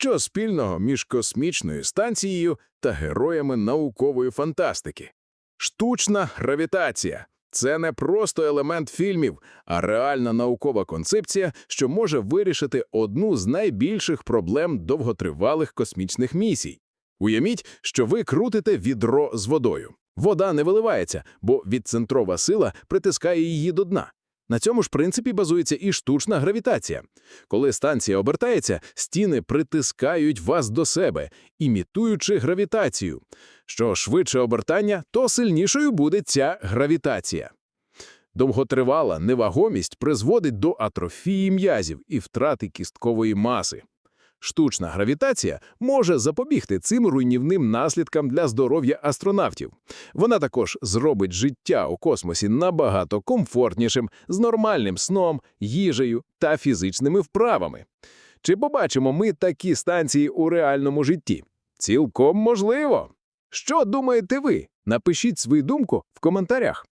Що спільного між космічною станцією та героями наукової фантастики? Штучна гравітація це не просто елемент фільмів, а реальна наукова концепція, що може вирішити одну з найбільших проблем довготривалих космічних місій. Уявіть, що ви крутите відро з водою. Вода не виливається, бо відцентрова сила притискає її до дна. На цьому ж принципі базується і штучна гравітація. Коли станція обертається, стіни притискають вас до себе, імітуючи гравітацію. Що швидше обертання, то сильнішою буде ця гравітація. Довготривала невагомість призводить до атрофії м'язів і втрати кісткової маси. Штучна гравітація може запобігти цим руйнівним наслідкам для здоров'я астронавтів. Вона також зробить життя у космосі набагато комфортнішим, з нормальним сном, їжею та фізичними вправами. Чи побачимо ми такі станції у реальному житті? Цілком можливо. Що думаєте ви? Напишіть свою думку в коментарях.